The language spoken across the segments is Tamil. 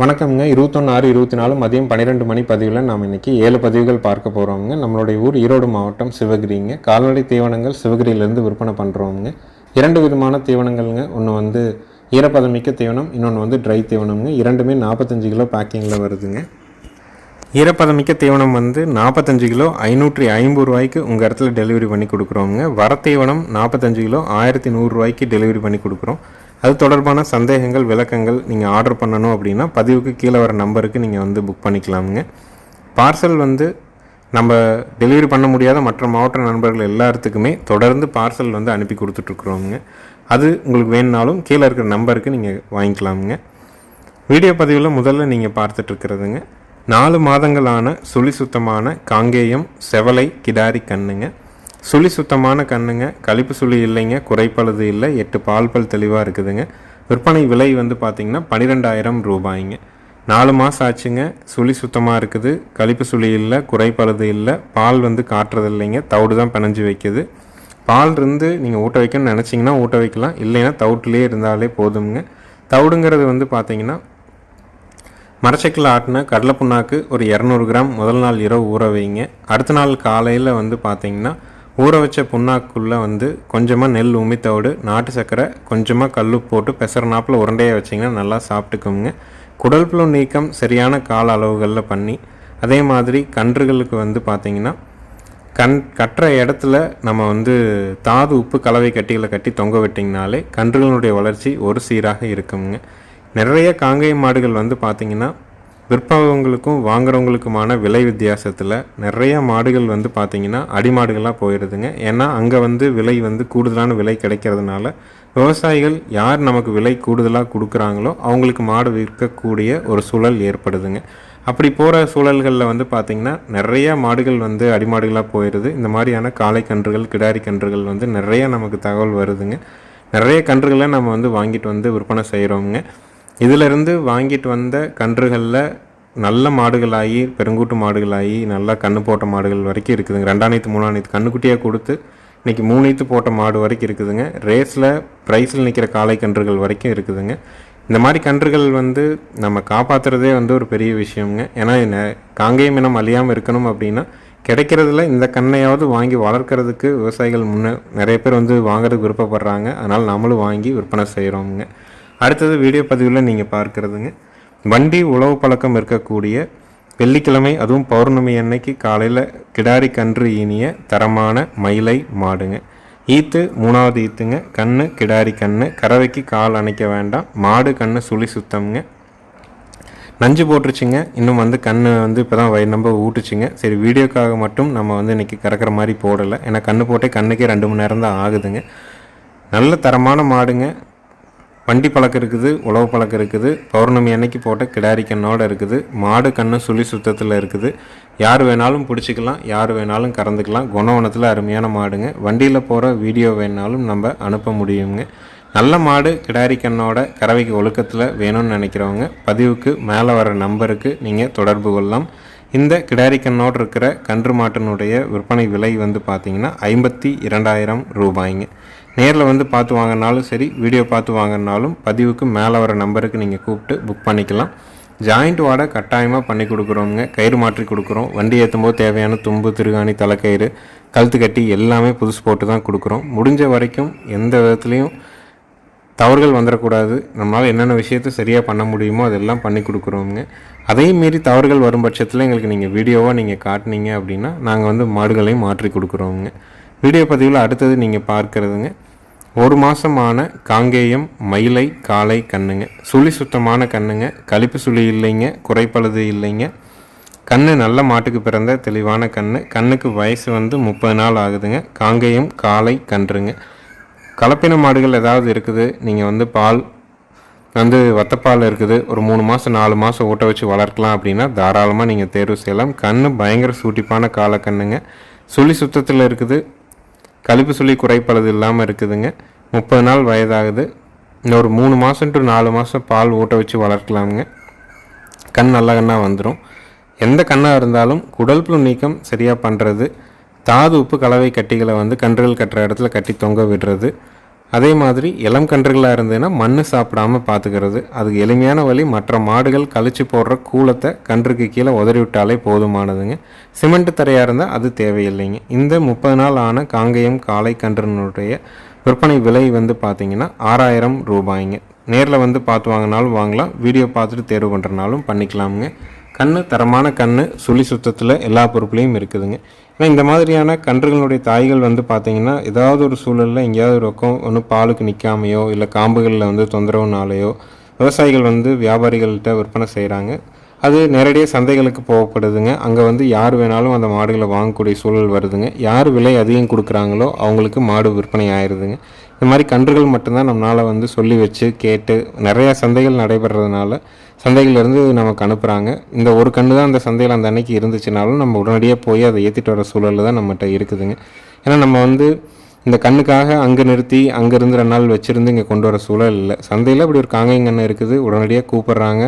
வணக்கம்ங்க. இருபத்தொன்று ஆறு இருபத்தி நாலு மதியம் பன்னிரெண்டு மணி பதிவில் நாம் இன்றைக்கி ஏழு பதிவுகள் பார்க்க போகிறோம்ங்க நம்மளுடைய ஊர் ஈரோடு மாவட்டம் சிவகிரிங்க. கால்நடை தீவனங்கள் சிவகிரியிலேருந்து விற்பனை பண்ணுறோம்ங்க இரண்டு விதமான தீவனங்கள்ங்க. ஒன்று வந்து ஈரப்பதமிக்க தீவனம் இன்னொன்று வந்து ட்ரை தீவனம்ங்க. இரண்டுமே நாற்பத்தஞ்சு கிலோ பேக்கிங்கில் வருதுங்க. ஈரப்பதமிக்க தீவனம் வந்து நாற்பத்தஞ்சு கிலோ ஐநூற்றி ஐம்பது ரூபாய்க்கு உங்கள் இடத்துல டெலிவரி பண்ணி கொடுக்குறோங்க வர தீவனம் நாற்பத்தஞ்சு கிலோ ஆயிரத்தி நூறுரூவாய்க்கு டெலிவரி பண்ணி கொடுக்குறோம். அது தொடர்பான சந்தேகங்கள் விளக்கங்கள் நீங்கள் ஆர்டர் பண்ணணும் அப்படின்னா பதிவுக்கு கீழே வர நம்பருக்கு நீங்கள் வந்து புக் பண்ணிக்கலாமுங்க. பார்சல் வந்து நம்ம டெலிவரி பண்ண முடியாத மற்ற மாவட்ட நண்பர்கள் எல்லாத்துக்குமே தொடர்ந்து பார்சல் வந்து அனுப்பி கொடுத்துட்ருக்குறோங்க. அது உங்களுக்கு வேணுனாலும் கீழே இருக்கிற நம்பருக்கு நீங்கள் வாங்கிக்கலாமுங்க. வீடியோ பதிவில் முதல்ல நீங்கள் பார்த்துட்ருக்கிறதுங்க. நாலு மாதங்களான சுழி சுத்தமான காங்கேயம் செவலை கிடாரி கண்ணுங்க. சுழி சுத்தமான கண்ணுங்க. கழிப்பு சுழி இல்லைங்க. குறைப்பழுது இல்லை. எட்டு பால் பல் தெளிவாக இருக்குதுங்க. விற்பனை விலை வந்து பார்த்திங்கன்னா பன்னிரெண்டாயிரம் ரூபாய்ங்க. நாலு மாதம் ஆச்சுங்க. சுழி சுத்தமாக இருக்குது. கழிப்பு சுழி இல்லை. குறைப்பழுது இல்லை. பால் வந்து காட்டுறது இல்லைங்க. தவிடு தான் பிணைஞ்சு வைக்குது. பால் இருந்து நீங்கள் ஊட்ட வைக்கணும்னு நினச்சிங்கன்னா ஊட்ட வைக்கலாம். இல்லைன்னா தவிட்டுலேயே இருந்தாலே போதுங்க தவிடுங்கிறது வந்து பார்த்திங்கன்னா மரச்சக்கில் ஆட்டின கடலை புண்ணாக்கு ஒரு இரநூறு கிராம் முதல் நாள் இரவு ஊற வைங்க. அடுத்த நாள் காலையில் வந்து பார்த்திங்கன்னா ஊற வச்ச புண்ணாக்குள்ளே வந்து கொஞ்சமாக நெல் உமித்தோடு நாட்டு சர்க்கரை கொஞ்சமாக கல் போட்டு பெசரனாப்பில் உருண்டையை வச்சிங்கன்னா நல்லா சாப்பிட்டுக்குங்க. குடல் புழு நீக்கம் சரியான கால அளவுகளில் பண்ணி அதே மாதிரி கன்றுகளுக்கு வந்து பார்த்திங்கன்னா கண் கட்டுற இடத்துல நம்ம வந்து தாது உப்பு கலவை கட்டிகளை கட்டி தொங்க விட்டிங்கனாலே கன்றுகளுடைய வளர்ச்சி ஒரு சீராக இருக்குங்க. நிறைய காங்கேய மாடுகள் வந்து பார்த்திங்கன்னா விற்பவங்களுக்கும் வாங்குறவங்களுக்குமான விலை வித்தியாசத்தில் நிறைய மாடுகள் வந்து பார்த்திங்கன்னா அடிமாடுகளாக போயிடுதுங்க ஏன்னா அங்கே வந்து விலை வந்து கூடுதலான விலை கிடைக்கிறதுனால விவசாயிகள் யார் நமக்கு விலை கூடுதலாக கொடுக்குறாங்களோ அவங்களுக்கு மாடு விற்கக்கூடிய ஒரு சூழல் ஏற்படுதுங்க. அப்படி போகிற சூழல்களில் வந்து பார்த்திங்கன்னா நிறைய மாடுகள் வந்து அடிமாடுகளாக போயிடுது இந்த மாதிரியான காளை கன்றுகள் கிடாரி கன்றுகள் வந்து நிறைய நமக்கு தகவல் வருதுங்க. நிறைய கன்றுகளை நம்ம வந்து வாங்கிட்டு வந்து விற்பனை செய்கிறோங்க இதிலிருந்து வாங்கிட்டு வந்த கன்றுகளில் நல்ல மாடுகளாகி பெருங்கூட்டு மாடுகளாகி நல்லா கண்ணு போட்ட மாடுகள் வரைக்கும் இருக்குதுங்க. ரெண்டாணைத்து மூணாணைத்து கண்ணுக்குட்டியாக கொடுத்து இன்றைக்கி மூணைத்து போட்ட மாடு வரைக்கும் இருக்குதுங்க. ரேஸில் ப்ரைஸில் நிற்கிற காளை கன்றுகள் வரைக்கும் இருக்குதுங்க. இந்த மாதிரி கன்றுகள் வந்து நம்ம காப்பாற்றுறதே வந்து ஒரு பெரிய விஷயம்ங்க. ஏன்னா என்ன காங்கேயம் இனம் அழியாமல் இருக்கணும் அப்படின்னா கிடைக்கிறதுல இந்த கண்ணையாவது வாங்கி வளர்க்குறதுக்கு விவசாயிகள் முன்னே நிறைய பேர் வந்து வாங்குறதுக்கு விருப்பப்படுறாங்க. அதனால் நம்மளும் வாங்கி விற்பனை செய்கிறோமுங்க அடுத்தது வீடியோ பதிவில் நீங்கள் பார்க்குறதுங்க. வண்டி உழவு பழக்கம் இருக்கக்கூடிய வெள்ளிக்கிழமை அதுவும் பௌர்ணமி அன்னைக்கு காலையில் கிடாரி கன்று ஈனிய தரமான மயிலை மாடுங்க. ஈத்து மூணாவது ஈத்துங்க. கண்ணு கிடாரி கண்ணு. கறவைக்கு கால் அணைக்க வேண்டாம். மாடு கண்ணு சுழி சுத்தம்ங்க. நஞ்சு போட்டுருச்சுங்க. இன்னும் வந்து கண்ணு வந்து இப்போ தான் வயிறு நம்ப ஊட்டுச்சுங்க. சரி வீடியோக்காக மட்டும் நம்ம வந்து இன்றைக்கி கறக்கிற மாதிரி போடலை. ஏன்னா கண்ணு போட்டே கண்ணுக்கே ரெண்டு மணி நேரம் தான் ஆகுதுங்க. நல்ல தரமான மாடுங்க. வண்டி பழக்கம் இருக்குது உழவு பழக்கம் இருக்குது பௌர்ணமி அன்னைக்கு போட்ட கிடாரி கண்ணோடு இருக்குது மாடு கண்ணு சுழி சுத்தத்தில் இருக்குது. யார் வேணாலும் பிடிச்சிக்கலாம் யார் வேணாலும் கறந்துக்கலாம். குணவனத்தில் அருமையான மாடுங்க. வண்டியில் போகிற வீடியோ வேணாலும் நம்ம அனுப்ப முடியுங்க. நல்ல மாடு கிடாரி கண்ணோட கறவைக்கு ஒழுக்கத்தில் வேணும்னு நினைக்கிறவங்க பதிவுக்கு மேலே வர நம்பருக்கு நீங்கள் தொடர்பு கொள்ளலாம். இந்த கிடாரி கண்ணோடு இருக்கிற கன்று மாட்டினுடைய விற்பனை விலை வந்து பார்த்தீங்கன்னா ஐம்பத்தி இரண்டாயிரம் ரூபாய்ங்க. நேரில் வந்து பார்த்து வாங்கினாலும் சரி வீடியோ பார்த்து வாங்கினாலும் பதிவுக்கு மேலே வர நம்பருக்கு நீங்கள் கூப்பிட்டு புக் பண்ணிக்கலாம். ஜாயிண்ட் வாடை கட்டாயமாக பண்ணி கொடுக்குறோங்க கயிறு மாற்றி கொடுக்குறோம். வண்டி ஏற்றும் போது தேவையான தும்பு திருகாணி தலைக்கயிறு கழுத்து கட்டி எல்லாமே புதுசு போட்டு தான் கொடுக்குறோம். முடிஞ்ச வரைக்கும் எந்த விதத்துலேயும் தவறுகள் வந்துடக்கூடாது நம்மளால் என்னென்ன விஷயத்தை சரியாக பண்ண முடியுமோ அதெல்லாம் பண்ணி கொடுக்குறோங்க அதே மீறி தவறுகள் வரும் பட்சத்தில் எங்களுக்கு நீங்கள் வீடியோவாக நீங்கள் காட்டினீங்க அப்படின்னா நாங்கள் வந்து மாடுகளையும் மாற்றி கொடுக்குறோங்க வீடியோ பதிவில் அடுத்தது நீங்கள் பார்க்குறதுங்க. ஒரு மாதமான காங்கேயம் மயிலை காலை கண்ணுங்க. சுழி சுத்தமான கண்ணுங்க. கழிப்பு சுழி இல்லைங்க. குறைப்பழுது இல்லைங்க. கண்ணு நல்ல மாட்டுக்கு பிறந்த தெளிவான கண்ணு. கண்ணுக்கு வயசு வந்து முப்பது நாள் ஆகுதுங்க. காங்கேயம் காளை கன்றுங்க. கலப்பின மாடுகள் ஏதாவது இருக்குது. நீங்கள் வந்து பால் வந்து வத்தப்பால் இருக்குது. ஒரு மூணு மாதம் நாலு மாதம் ஊட்ட வச்சு வளர்க்கலாம் அப்படின்னா தாராளமாக நீங்கள் தேர்வு செய்யலாம். கண் பயங்கர சூட்டிப்பான காலக்கண்ணுங்க சுழி சுத்தத்தில் இருக்குது. கழிப்பு சுழி குறைப்பளது இல்லாமல் இருக்குதுங்க. முப்பது நாள் வயதாகுது. ஒரு மூணு மாதம் டு நாலு மாதம் பால் ஊட்ட வச்சு வளர்க்கலாமுங்க. கண் நல்ல கண்ணாக வந்துடும் எந்த கண்ணாக இருந்தாலும் குடல் புழு நீக்கம் சரியாக பண்ணுறது தாது உப்பு கலவை கட்டிகளை வந்து கன்றுகள் கட்டுற இடத்துல கட்டி தொங்க விடுறது அதே மாதிரி இளம் கன்றுகளாக இருந்ததுன்னா மண் சாப்பிடாம பார்த்துக்கிறது அதுக்கு எளிமையான வழி மற்ற மாடுகள் கழிச்சு போடுற கூலத்தை கன்றுக்கு கீழே உதறி விட்டாலே போதுமானதுங்க. சிமெண்ட் தரையாக இருந்தால் அது தேவையில்லைங்க. இந்த முப்பது நாள் ஆன காங்கேயம் காளை கன்றுனுடைய விற்பனை விலை வந்து பார்த்திங்கன்னா ஆறாயிரம் ரூபாய்ங்க. நேரில் வந்து பார்த்து வாங்கினாலும் வாங்கலாம். வீடியோ பார்த்துட்டு தேர்வு பண்ணுறனாலும் பண்ணிக்கலாமுங்க. கண் தரமான கண் சுழி சுத்தத்தில் எல்லா பொருட்களையும் இருக்குதுங்க. ஏன்னா இந்த மாதிரியான கன்றுகளுடைய தாய்கள் வந்து பார்த்தீங்கன்னா ஏதாவது ஒரு சூழலில் எங்கேயாவது ஒரு பக்கம் ஒன்று பாலுக்கு நிற்காமையோ இல்லை காம்புகளில் வந்து தொந்தரவுனாலேயோ விவசாயிகள் வந்து வியாபாரிகள்கிட்ட விற்பனை செய்கிறாங்க அது நேரடியாக சந்தைகளுக்கு போகப்படுதுங்க. அங்கே வந்து யார் வேணாலும் அந்த மாடுகளை வாங்கக்கூடிய சூழல் வருதுங்க. யார் விலை அதிகம் கொடுக்குறாங்களோ அவங்களுக்கு மாடு விற்பனை ஆயிடுதுங்க இந்த மாதிரி கன்றுகள் மட்டும்தான் நம்மளால் வந்து சொல்லி வச்சு கேட்டு நிறையா சந்தைகள் நடைபெறதுனால சந்தைகள்லேருந்து நமக்கு அனுப்புகிறாங்க இந்த ஒரு கன்று தான் அந்த சந்தையில் அந்த அன்னைக்கு இருந்துச்சுனாலும் நம்ம உடனடியாக போய் அதை ஏற்றிட்டு வர சூழலில் தான் நம்மகிட்ட இருக்குதுங்க. ஏன்னா நம்ம வந்து இந்த கண்ணுக்காக அங்கே நிறுத்தி அங்கேருந்து ரெண்டு நாள் வச்சுருந்து இங்கே கொண்டு வர சூழல் இல்லை. சந்தையில் அப்படி ஒரு காங்கைங்கன்று இருக்குது. உடனடியாக கூப்பிட்றாங்க.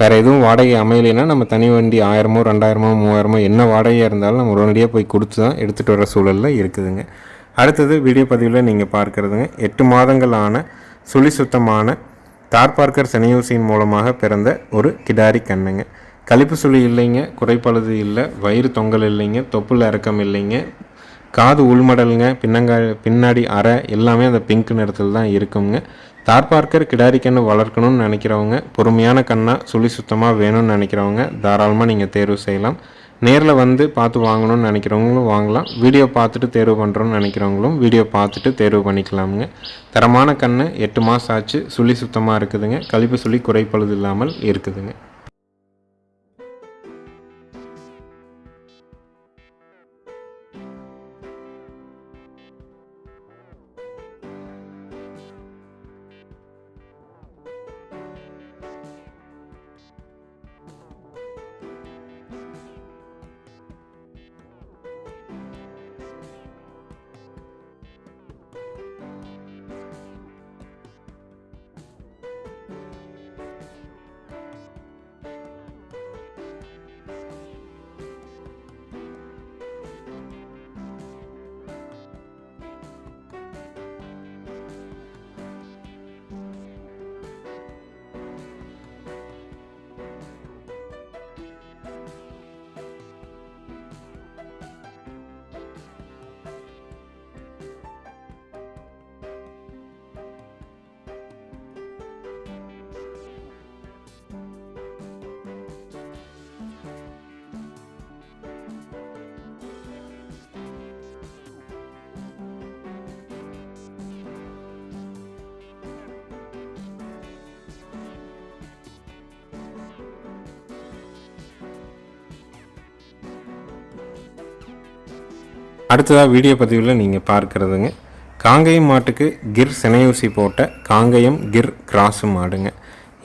வேறு எதுவும் வாடகை அமையலைன்னா நம்ம தனி வண்டி ஆயிரமோ ரெண்டாயிரமோ மூவாயிரமோ என்ன வாடகையாக இருந்தாலும் நம்ம உடனடியாக போய் கொடுத்து தான் எடுத்துகிட்டு வர சூழலில் இருக்குதுங்க. அடுத்தது வீடியோ பதிவில் நீங்கள் பார்க்குறதுங்க எட்டு மாதங்கள் ஆன சுழி சுத்தமான தார்பார்க்கர் செனையூசியின் மூலமாக பிறந்த ஒரு கிடாரி கண்ணுங்க. கழிப்பு சுழி இல்லைங்க குறைப்பழுது இல்லை வயிறு தொங்கல் இல்லைங்க தொப்புள் இறக்கம் இல்லைங்க காது உள்மடலுங்க பின்னங்கா பின்னாடி அரை எல்லாமே அந்த பிங்க் நிறத்தில் தான் இருக்குங்க. தார்பார்க்கர் கிடாரி கண்ணு வளர்க்கணும்னு நினைக்கிறவங்க பொறுமையான கண்ணாக சுழி சுத்தமாக வேணும்னு நினைக்கிறவங்க தாராளமாக நீங்கள் தேர்வு செய்யலாம். நேரில் வந்து பார்த்து வாங்கணும்னு நினைக்கிறவங்களும் வாங்கலாம். வீடியோ பார்த்துட்டு தேர்வு பண்ணுறோன்னு நினைக்கிறவங்களும் வீடியோ பார்த்துட்டு தேர்வு பண்ணிக்கலாமுங்க. தரமான கண்ணு எட்டு மாதம் ஆச்சு. சுழி சுத்தமாக இருக்குதுங்க. கழிப்பு சுழி குறைப்பழுது இல்லாமல் இருக்குதுங்க. அடுத்ததாக வீடியோ பதிவில் நீங்கள் பார்க்குறதுங்க. காங்கேயம் மாட்டுக்கு கிர் சினையூசி போட்ட காங்கேயம் கிர் கிராஸு மாடுங்க.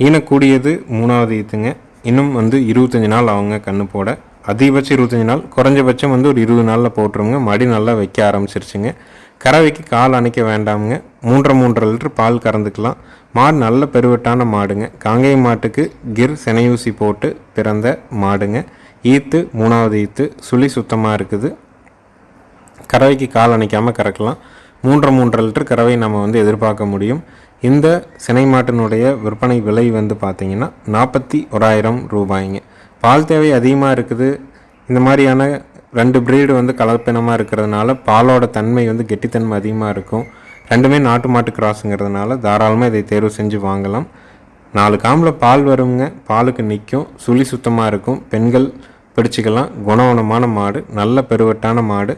ஈனக்கூடியது மூணாவது ஈத்துங்க. இன்னும் வந்து இருபத்தஞ்சி நாள் அவங்க கண்ணு போட. அதிகபட்சம் இருபத்தஞ்சி நாள் குறைஞ்சபட்சம் வந்து ஒரு இருபது நாளில் போட்டுருங்க. மடி நல்லா வைக்க ஆரம்பிச்சிருச்சுங்க. கறவைக்கு கால் அணைக்க வேண்டாமுங்க. மூன்றரை மூன்றரை லிட்டர் பால் கறந்துக்கலாம். மாடு நல்ல பெருவட்டான மாடுங்க. காங்கேயம் மாட்டுக்கு கிர் செனையூசி போட்டு பிறந்த மாடுங்க. ஈத்து மூணாவது ஈத்து சுழி சுத்தமாக இருக்குது. கறவைக்கு கால் அணைக்காமல் கறக்கலாம். மூன்றரை மூன்றரை லிட்டர் கறவை நம்ம வந்து எதிர்பார்க்க முடியும். இந்த சினை மாட்டினுடைய விற்பனை விலை வந்து பார்த்திங்கன்னா நாற்பத்தி ஓராயிரம் ரூபாய்ங்க. பால் தேவை அதிகமாக இருக்குது. இந்த மாதிரியான ரெண்டு பிரீடு வந்து கலப்பினமாக இருக்கிறதுனால பாலோட தன்மை வந்து கெட்டித்தன்மை அதிகமாக இருக்கும். ரெண்டுமே நாட்டு மாட்டு கிராஸுங்கிறதுனால தாராளமாக இதை தேர்வு செஞ்சு வாங்கலாம். நாலு காம்பில் பால் வருங்க. பாலுக்கு நிற்கும் சுழி சுத்தமாக இருக்கும். பெண்கள் பிடிச்சிக்கலாம். குணவனமான மாடு. நல்ல பெருவட்டான மாடு.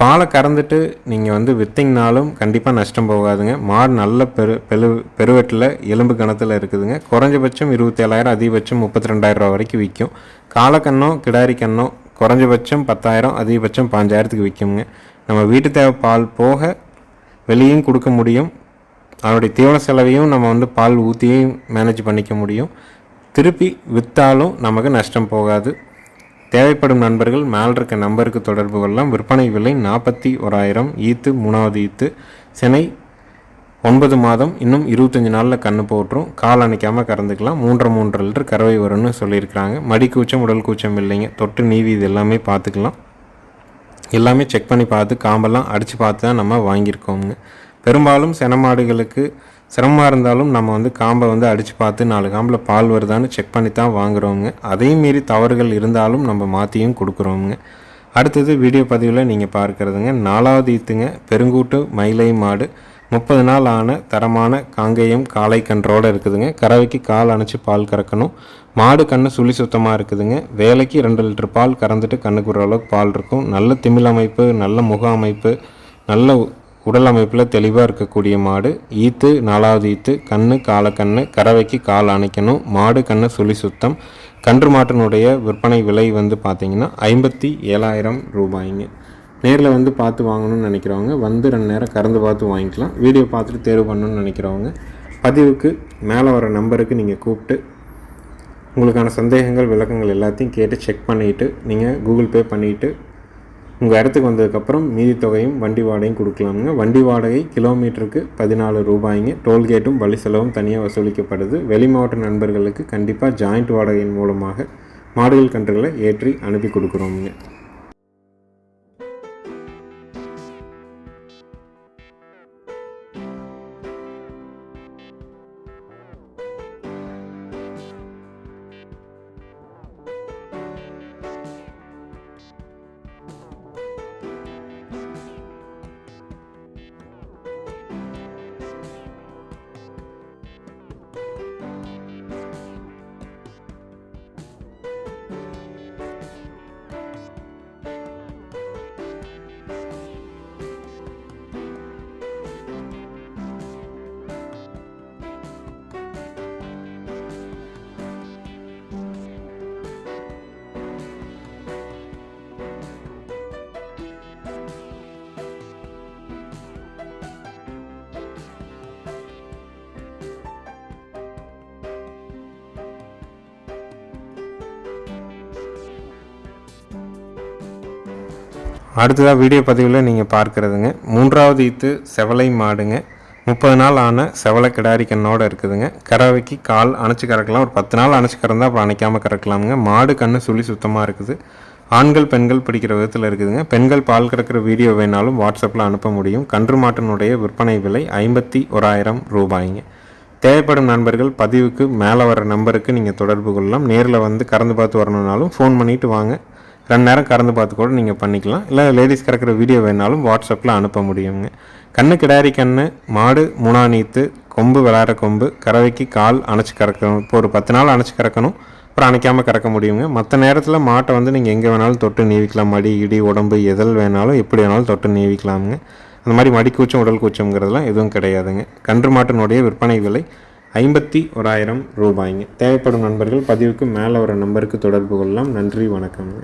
பாலை கறந்துட்டு நீங்கள் வந்து விற்றிங்கனாலும் கண்டிப்பாக நஷ்டம் போகாதுங்க. மாடு நல்ல பெரு பெரு பெருவெட்டில் எலும்பு கணத்தில் இருக்குதுங்க. குறைஞ்சபட்சம் இருபத்தேழாயிரம் அதிகபட்சம் முப்பத்தி ரெண்டாயிரம் ரூபா வரைக்கும் விற்கும் காலக்கண்ணோ கிடாரி கண்ணோ குறைஞ்சபட்சம் பத்தாயிரம் அதிகபட்சம் பாஞ்சாயிரத்துக்கு விற்குங்க நம்ம வீட்டு தேவை பால் போக வெளியும் கொடுக்க முடியும். அதனுடைய தீவன செலவையும் நம்ம வந்து பால் ஊற்றியும் மேனேஜ் பண்ணிக்க முடியும். திருப்பி விற்றாலும் நமக்கு நஷ்டம் போகாது. தேவைப்படும் நண்பர்கள் மேல் இருக்க நம்பருக்கு தொடர்பு கொள்ளலாம். விற்பனை விலை நாற்பத்தி ஓராயிரம். ஈத்து மூணாவது ஈத்து. சென்னை ஒன்பது மாதம். இன்னும் இருபத்தஞ்சி நாளில் கன்று போட்டுரும். கால் அணைக்காமல் கறந்துக்கலாம். மூன்றரை மூன்று லிட்டர் கறவை வரும்னு சொல்லியிருக்கிறாங்க. மடி கூச்சம் உடல் கூச்சம் இல்லைங்க. தொட்டு நீவி இது எல்லாமே பார்த்துக்கலாம். எல்லாமே செக் பண்ணி பார்த்து காம்பெல்லாம் அடித்து பார்த்து தான் நம்ம வாங்கியிருக்கோங்க பெரும்பாலும் சென மாடுகளுக்கு சிரமமாக இருந்தாலும் நம்ம வந்து காம்பை வந்து அடித்து பார்த்து நாலு காம்பில் பால் வருதான்னு செக் பண்ணி தான் வாங்குறோங்க அதையும் மீறி தவறுகள் இருந்தாலும் நம்ம மாற்றியும் கொடுக்குறோங்க அடுத்தது வீடியோ பதிவில் நீங்கள் பார்க்குறதுங்க நாலாவது ஈத்துங்க பெருங்கூட்டு மயிலை மாடு. முப்பது நாள் ஆன தரமான காங்கேயம் காலை கன்றோடு இருக்குதுங்க. கறவைக்கு கால் அணைச்சி பால் கறக்கணும். மாடு கண்ணு சுழி சுத்தமாக இருக்குதுங்க. வேலைக்கு ரெண்டு லிட்டர் பால் கறந்துட்டு கண்ணுக்கு விடுற அளவுக்கு பால் இருக்கும். நல்ல திமிழ் அமைப்பு நல்ல முக அமைப்பு நல்ல உடல் அமைப்பில் தெளிவாக இருக்கக்கூடிய மாடு ஈத்து நாலாவது ஈத்து கண்ணு காலக்கண்ணு கறவைக்கு கால் அணைக்கணும் மாடு கண்ணு சுழி சுத்தம். கன்று மாட்டினுடைய விற்பனை விலை வந்து பார்த்திங்கன்னா ஐம்பத்தி ஏழாயிரம் ரூபாய்ங்க. நேரில் வந்து பார்த்து வாங்கணும்னு நினைக்கிறவங்க வந்து ரெண்டு நேரம் கறந்து பார்த்து வாங்கிக்கலாம். வீடியோ பார்த்துட்டு தேர்வு பண்ணணும்னு நினைக்கிறவங்க பதிவுக்கு மேலே வர நம்பருக்கு நீங்கள் கூப்பிட்டு உங்களுக்கான சந்தேகங்கள் விளக்கங்கள் எல்லாத்தையும் கேட்டு செக் பண்ணிவிட்டு நீங்கள் கூகுள் பே பண்ணிவிட்டு உங்கள் இடத்துக்கு வந்ததுக்கப்புறம் மீதி தொகையும் வண்டி வாடகையும் கொடுக்கலாமுங்க. வண்டி வாடகை கிலோமீட்டருக்கு பதினாலு ரூபாய்ங்க. டோல்கேட்டும் வழி செலவும் தனியாக வசூலிக்கப்படுது. வெளி மாவட்ட நண்பர்களுக்கு கண்டிப்பாக ஜாயிண்ட் வாடகையின் மூலமாக மாடுகள் கன்றுகளை ஏற்றி அனுப்பி கொடுக்குறோமுங்க. அடுத்ததாக வீடியோ பதிவில் நீங்கள் பார்க்குறதுங்க. மூன்றாவது ஈத்து செவலை மாடுங்க. முப்பது நாள் ஆன செவலை கிடாரி கண்ணோடு இருக்குதுங்க. கறவைக்கு கால் அணைச்சி கறக்கலாம். ஒரு பத்து நாள் அணைச்சி கறந்தால் அப்புறம் அணைக்காமல் கறக்கலாமுங்க. மாடு கண்ணு சுழி சுத்தமாக இருக்குது. ஆண்கள் பெண்கள் பிடிக்கிற விதத்தில் இருக்குதுங்க. பெண்கள் பால் கறக்கிற வீடியோ வேணாலும் வாட்ஸ்அப்பில் அனுப்ப முடியும். கன்று மாட்டினுடைய விற்பனை விலை ஐம்பத்தி ஓராயிரம் ரூபாய்ங்க. தேவைப்படும் நண்பர்கள் பதிவுக்கு மேலே வர நம்பருக்கு நீங்கள் தொடர்பு கொள்ளலாம். நேரில் வந்து கறந்து பார்த்து வரணுன்னாலும் ஃபோன் பண்ணிவிட்டு வாங்க. ரெண்டு நேரம் கறந்து பார்த்து கூட நீங்கள் பண்ணிக்கலாம். இல்லை லேடிஸ் கறக்கிற வீடியோ வேணாலும் வாட்ஸ்அப்பில் அனுப்ப முடியுங்க. கண்ணு கிடாரி கண்ணு மாடு மூணா நீத்து கொம்பு விளாட்ற கொம்பு கறவைக்கு கால் அணைச்சி கறக்கணும். இப்போ ஒரு பத்து நாள் அணைச்சி கறக்கணும். அப்புறம் அணைக்காமல் கறக்க முடியுங்க. மற்ற நேரத்தில் மாட்டை வந்து நீங்கள் எங்கே வேணாலும் தொட்டு நீவிக்கலாம். மடி இடி உடம்பு எதில் வேணாலும் எப்படி வேணாலும் தொட்டு நீவிக்கலாமுங்க. அந்த மாதிரி மடிக்கூச்சம் உடல் கூச்சம்ங்கிறதுலாம் எதுவும் கிடையாதுங்க. கன்று மாட்டினுடைய விற்பனை விலை ஐம்பத்தி ஓராயிரம் ரூபாய்ங்க. தேவைப்படும் நண்பர்கள் பதிவுக்கு மேலே வர நம்பருக்கு தொடர்பு கொள்ளலாம். நன்றி வணக்கம்ங்க.